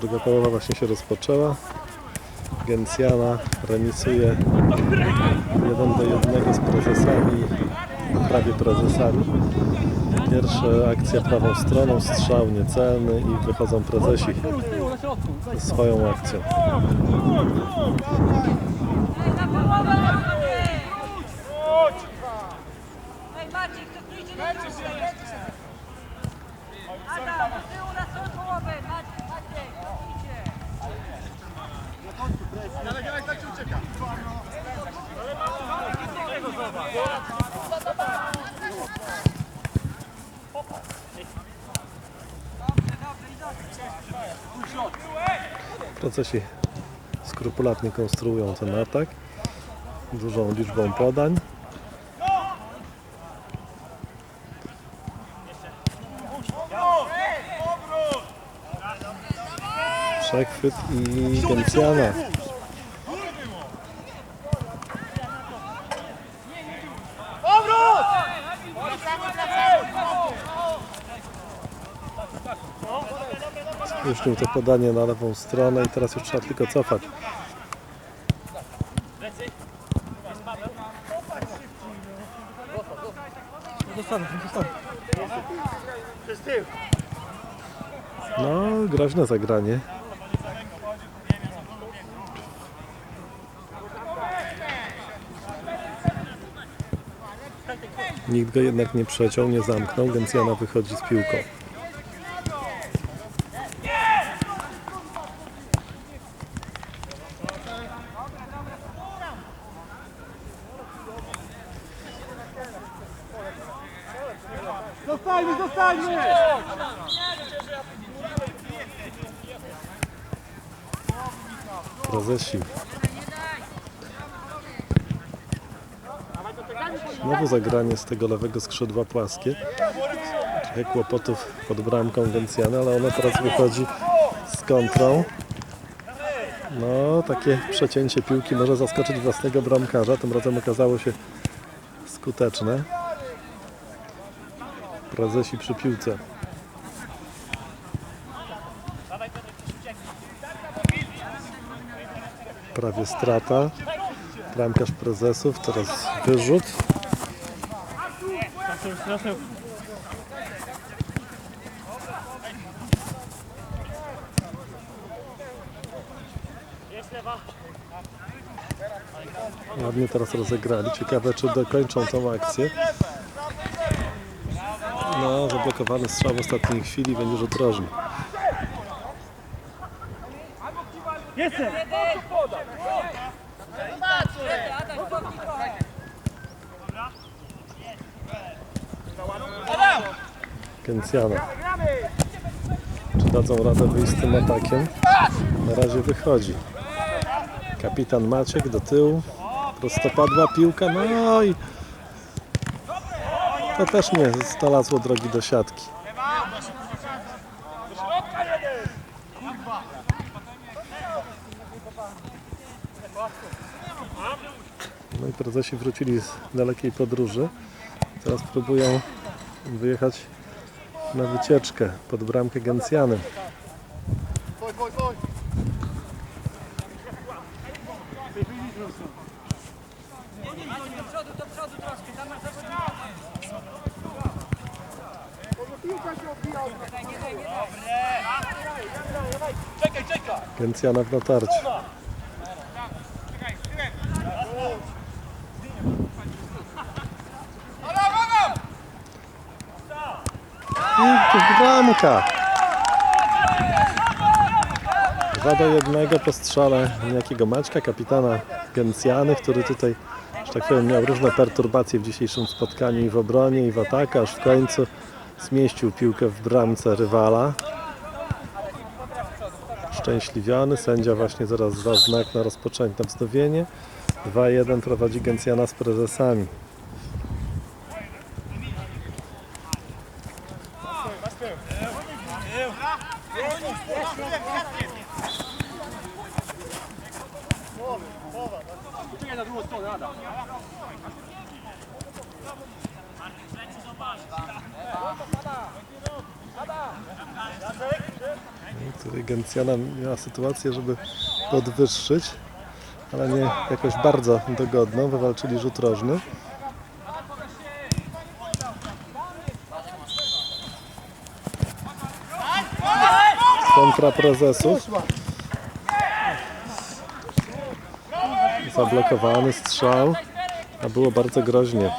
Druga połowa właśnie się rozpoczęła. Gencjana remisuje 1 do 1 z prezesami, prawie prezesami. Pierwsza akcja prawą stroną, strzał niecelny i wychodzą prezesi ze swoją akcją. Ej Maciek, to pójdzie do tyłu. Adam, do tyłu na swoją połowę. Maciek, Maciek, idźcie. Procesi skrupulatnie konstruują ten atak dużą liczbą podań. Przechwyt i Gencjana. Spóźnił to podanie na lewą stronę i teraz już trzeba tylko cofać. No, groźne zagranie. Nikt go jednak nie przeciął, nie zamknął. Gencjana wychodzi z piłką. Zostańmy, zostańmy! Prezesi. Znowu zagranie z tego lewego skrzydła płaskie. Trochę kłopotów pod bramką Gencjana, ale ona teraz wychodzi z kontrą. No, takie przecięcie piłki może zaskoczyć własnego bramkarza. Tym razem okazało się skuteczne. Prezesi przy piłce. Prawie strata. Bramkarz prezesów, teraz wyrzut. Ładnie teraz rozegrali. Ciekawe, czy dokończą tą akcję. No, zablokowany strzał w ostatniej chwili, będzie rzut rożny. Jestem! Kencjana. Czy dadzą radę wyjść z tym atakiem? Na razie wychodzi. Kapitan Maciek do tyłu. Prostopadła piłka. No i to też nie znalazło drogi do siatki. No i prezesi wrócili z dalekiej podróży. Teraz próbują wyjechać na wycieczkę pod bramkę Gencjany. Do przodu, do przodu troszkę. Tam masz zawodnika. Nie daj, nie daj. Czekaj, czekaj! Gencjana w natarciu. I bramka! Dwa do jednego po strzale niejakiego Maćka, kapitana Gencjany, który tutaj, że tak powiem, miał różne perturbacje w dzisiejszym spotkaniu i w obronie, i w ataku, aż w końcu zmieścił piłkę w bramce rywala. Szczęśliwiony, sędzia właśnie zaraz da znak na rozpoczęcie, na wznowienie. 2-1 prowadzi Gencjana z prezesami. Gencjana miała sytuację, żeby podwyższyć, ale nie jakoś bardzo dogodną. Wywalczyli rzut rożny. Kontra prezesów. Zablokowany strzał, a było bardzo groźnie.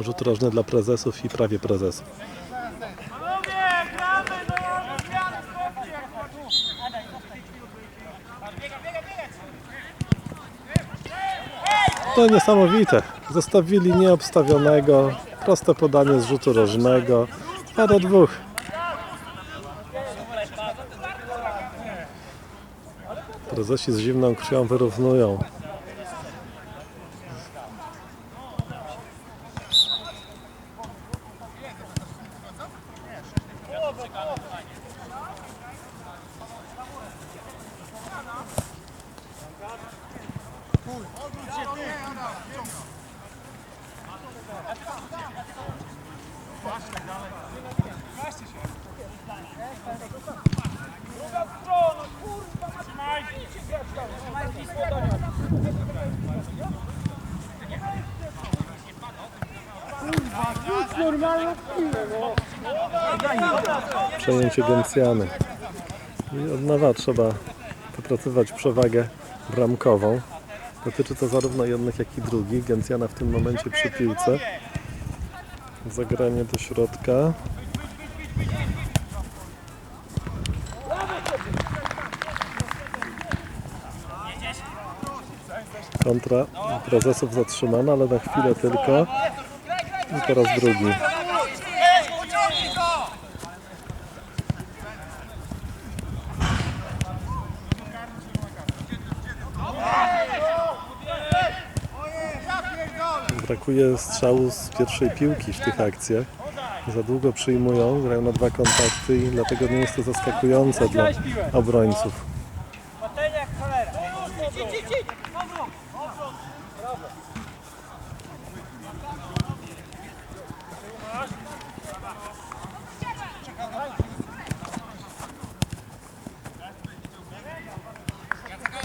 Rzut rożny dla prezesów i prawie prezesów. Panowie, gramy do zmiany, stopcie! To niesamowite. Zostawili nieobstawionego, proste podanie z rzutu rożnego. 2 do 2. Prezesi z zimną krwią wyrównują. Przejęcie Gencjany. I od nowa trzeba wypracować przewagę bramkową. Dotyczy to zarówno jednych, jak i drugich. Gencjana w tym momencie przy piłce. Zagranie do środka. Kontra prezesów zatrzymana, ale na chwilę tylko. I teraz drugi. Brakuje strzału z pierwszej piłki w tych akcjach. Za długo przyjmują, grają na dwa kontakty i dlatego nie jest to zaskakujące dla obrońców. Patelnia jak cholera. Idź, idź, idź!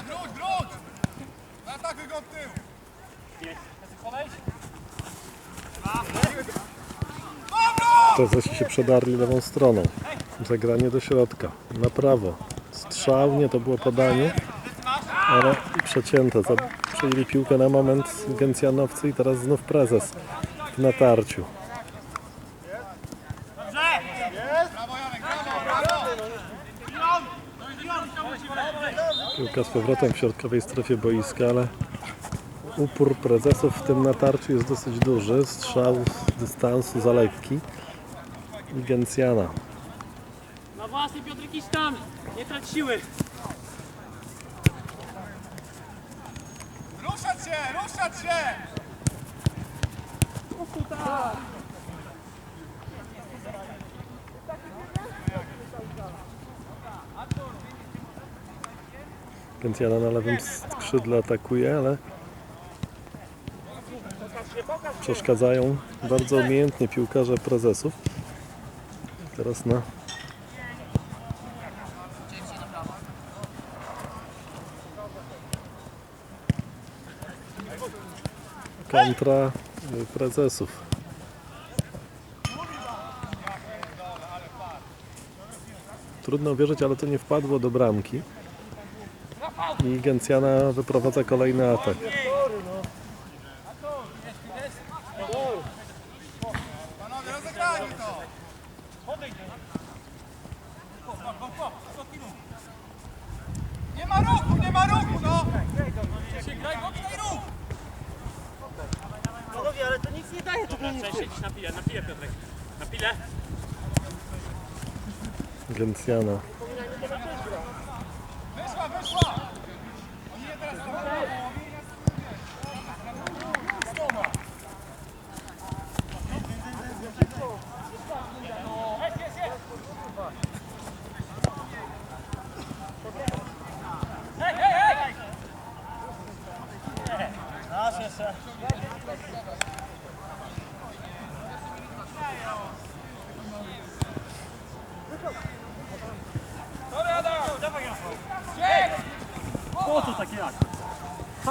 Wróć, wróć! Zaatakuj go od tyłu! Przedarli lewą stroną. Zagranie do środka. Na prawo. Strzał, nie to było podanie, ale przecięte. Przejęli piłkę na moment Gencjanowcy i teraz znów prezes w natarciu. Piłka z powrotem w środkowej strefie boiska, ale upór prezesów w tym natarciu jest dosyć duży. Strzał z dystansu za lekki. I Gencjana. Na własny Piotrek idź tam! Nie trać siły! Ruszać się, ruszać się! Gencjana na lewym skrzydle atakuje, ale przeszkadzają bardzo umiejętnie piłkarze prezesów. Teraz na kontra y, prezesów. Trudno uwierzyć, ale to nie wpadło do bramki. I Gencjana wyprowadza kolejny atak. Panowie, rozegrajmy to! Nie ma ruchu, nie ma ruchu, no! Graj bocznej ruch! Panowie, ale to nic nie daje tu Siedzisz na pile, na pile Piotrek. Na pile. Gencjana. Wyszła, wyszła!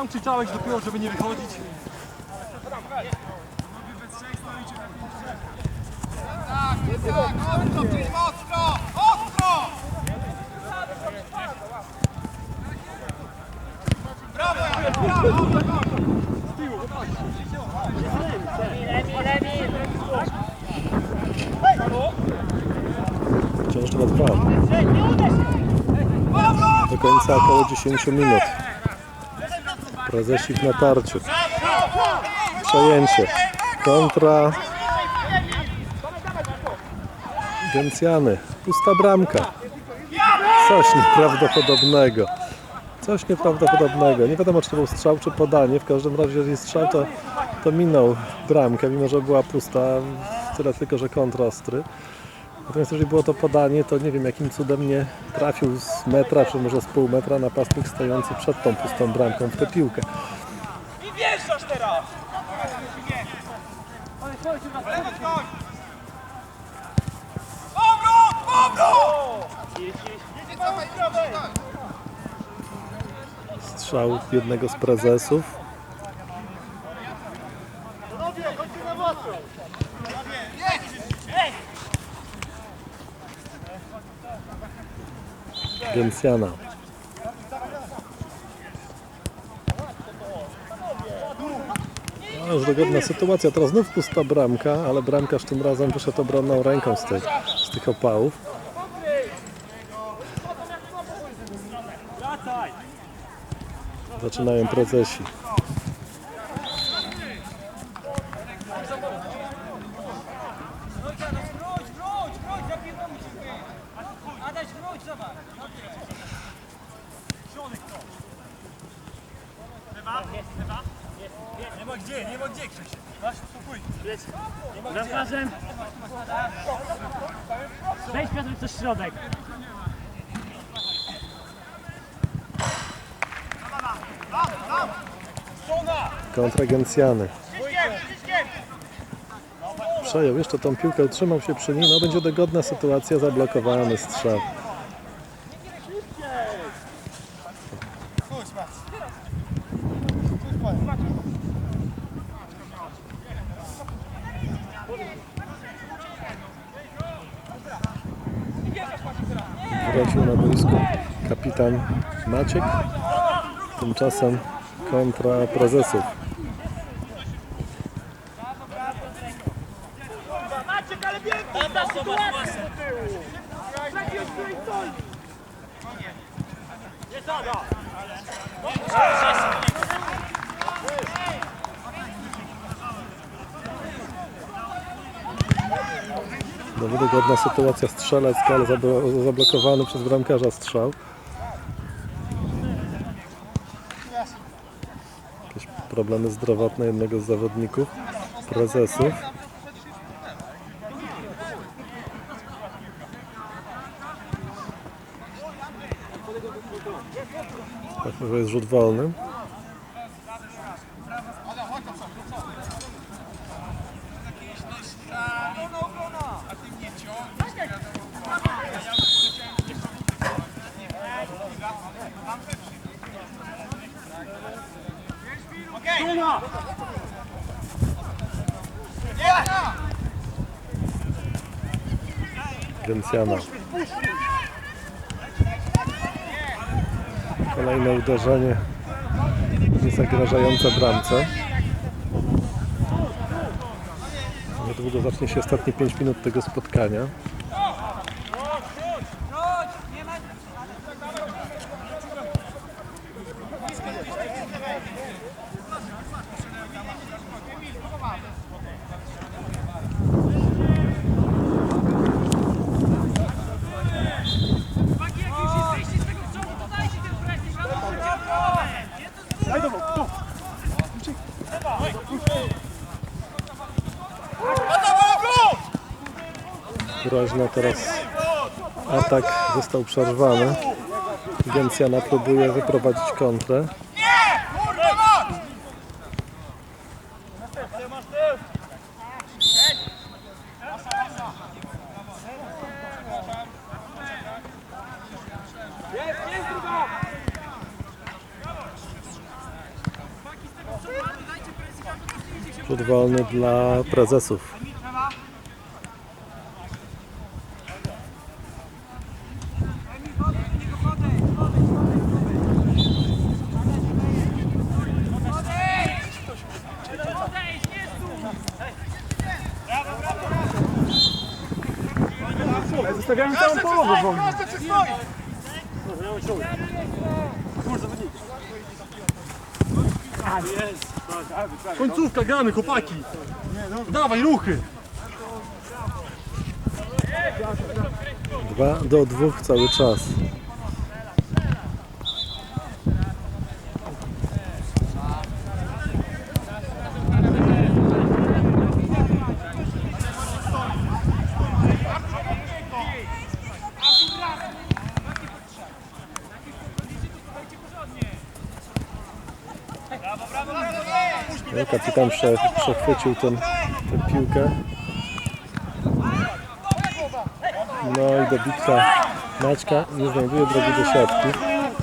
Sam krzyczałeś do piłu, żeby nie wychodzić. Tak, tak, ostro, ostro! Ostro! Brawo, Janek, brawo! Wciąż chyba trwa. Do końca około 10 minut. Prezesi w natarciu. Przejęcie. Kontra. Gencjany. Pusta bramka. Coś nieprawdopodobnego. Coś nieprawdopodobnego. Nie wiadomo, czy to był strzał, czy podanie. W każdym razie, jeżeli strzał, to, to minął bramkę, mimo że była pusta. Tyle tylko, że kontrastry. Natomiast jeżeli było to podanie, to nie wiem jakim cudem nie trafił z metra, czy może z pół metra napastnik stojący przed tą pustą bramką w tę piłkę. I wjeżdżasz teraz! Powrót, powrót! Strzał jednego z prezesów. Gencjana. No, już dogodna sytuacja. Teraz znów pusta bramka, ale bramkarz tym razem wyszedł obronną ręką z, tej, z tych opałów. Zaczynają prezesi. Kontragencjany. Przejął jeszcze tą piłkę, utrzymał się przy niej. No będzie dogodna sytuacja, zablokowany strzał. Wrócił na boisku kapitan Maciek. Tymczasem kontra prezesów. Maciek, ale biegnie! Adaś, zobacz masę. Nie zada! Dogodna sytuacja strzelecka, ale zablo- zablokowany przez bramkarza strzał. Jakieś problemy zdrowotne jednego z zawodników, prezesów. Tak, to jest rzut wolny. Tuma! Gencjana. Kolejne uderzenie niezagrażające bramce. Niedługo zacznie się ostatnie 5 minut tego spotkania. został przerwany. Gencjana próbuje wyprowadzić kontrę. Rzut wolny dla prezesów. Czy stoi? Końcówka, gramy, chłopaki. Dawaj, ruchy. Dwa do dwóch cały czas. Kapitan prze, przechwycił ten, tę piłkę. No i dobitka Maćka nie znajduje drogi do siatki.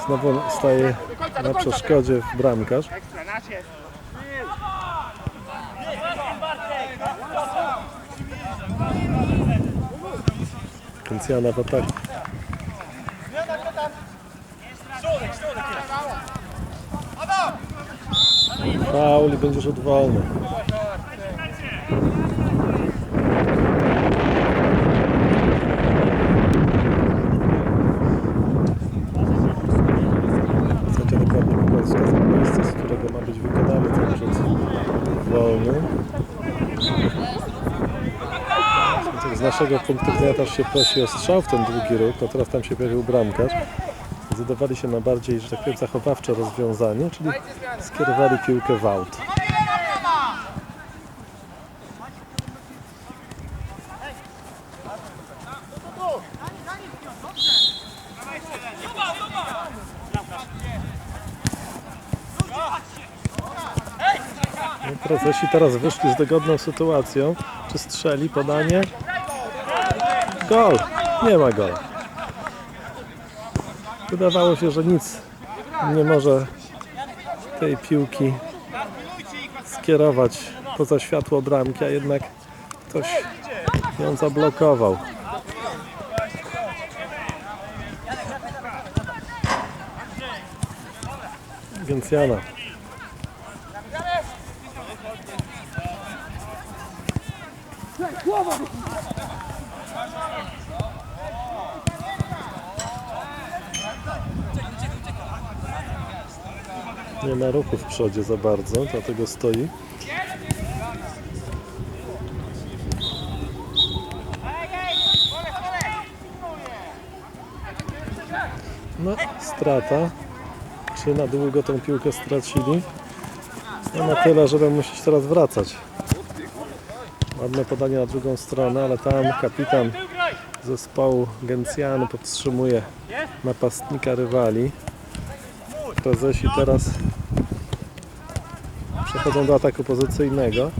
Znowu staje na przeszkodzie bramkarz. Kencjana w ataku. Faul i będzie rzut wolny. Sędzia dokładnie wybrał wskazał miejsce, z którego ma być wykonany ten rzut wolny. Z naszego punktu widzenia też się prosi o strzał w ten długi róg, no teraz tam się pojawił bramkarz. Zdecydowali się na bardziej, że tak powiem, zachowawcze rozwiązanie, czyli skierowali piłkę w aut. No, Prezesi teraz wyszli z dogodną sytuacją. Czy strzeli podanie? Gol! Nie ma gola. Wydawało się, że nic nie może tej piłki skierować poza światło bramki, a jednak ktoś ją zablokował. Więc Jana. Nie ma ruchu w przodzie za bardzo, dlatego stoi. No, strata. Czy na długo tą piłkę stracili? No na tyle, żeby musieć teraz wracać. Ładne podanie na drugą stronę, ale tam kapitan zespołu Gencjany podtrzymuje napastnika rywali. Prezesi teraz przechodzą do ataku pozycyjnego.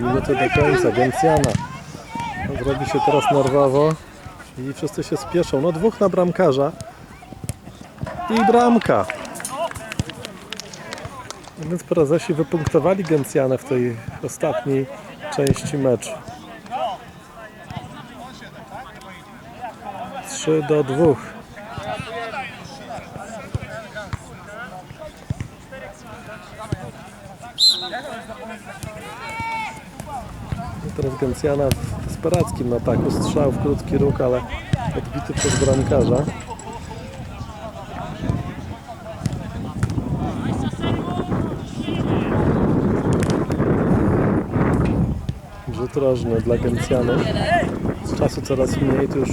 Minuty do końca, Gencjana zrobi się teraz nerwowo i wszyscy się spieszą. No dwóch na bramkarza i bramka. Więc prezesi wypunktowali Gencjanę w tej ostatniej części meczu. 3 do 2. Teraz Gencjana w desperackim ataku. Strzał w krótki róg, ale odbity przez bramkarza. Rzut rożny dla Gencjanów. Czasu coraz mniej, to już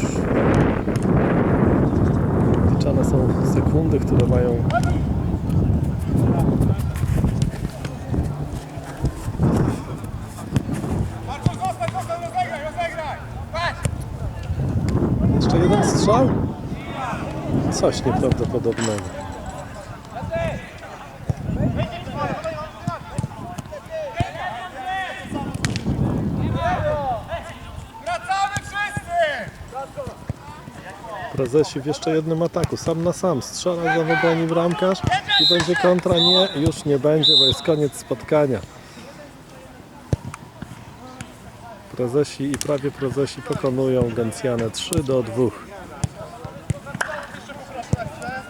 liczane są sekundy, które mają strzał? Coś nieprawdopodobnego. Prezesi w jeszcze jednym ataku, sam na sam, strzela za wybrani bramkarz i będzie kontra, nie, już nie będzie, bo jest koniec spotkania. Prezesi i prawie prezesi pokonują Gencjanę 3 do 2.